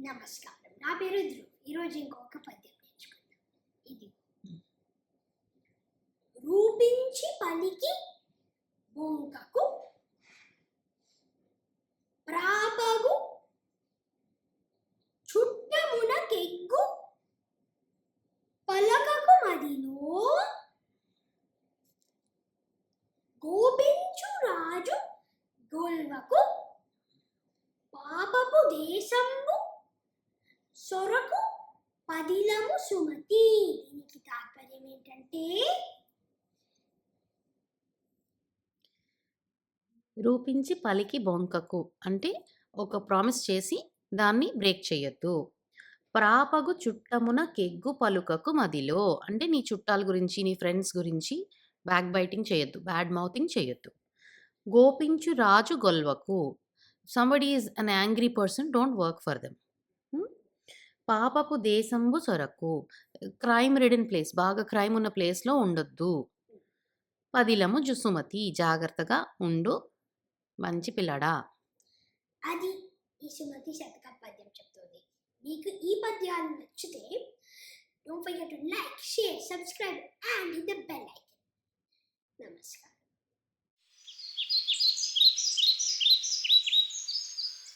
నమస్కారం. నా పేరు ధ్రువ్. ఈరోజు ఇంకొక పద్యం నేర్చుకుందాం. ఇది. రూపించి పలికి బొంకకు ప్రాపగు చుట్టమున కెగ్గు పలకకు మదిలో గోపించు రాజు గొల్వకు పాపపు దేశం పదిలము సుమతి. దీనికి తాత్పర్యం ఏంటంటే రూపించి పలికి బొంకకు. అంటే ఒక ప్రామిస్ చేసి దాన్ని బ్రేక్ చేయొద్దు. ప్రాపగు చుట్టమున కెగ్గు పలుకకు మదిలో. అంటే నీ చుట్టాల గురించి నీ ఫ్రెండ్స్ గురించి బ్యాక్ బైటింగ్ చేయొద్దు. బ్యాడ్ మౌతింగ్ చేయొద్దు. గోపించు రాజు గొల్వకు. Somebody is an angry person don't work for them పాపపు దేశంబు సొరకు. క్రైమ్ రిడెన్ ప్లేస్ బాగా క్రైమ్ ఉన్న ప్లేస్లో ఉండొద్దు. పదిలము జుసుమతి జాగ్రత్తగా ఉండు. మంచి పిల్లడా. అది ఈ సుమతి శతక పద్యం చెప్తుంది. మీకు ఈ పద్యాలు నచ్చితే don't forget to like share subscribe and hit the bell icon నమస్కారం.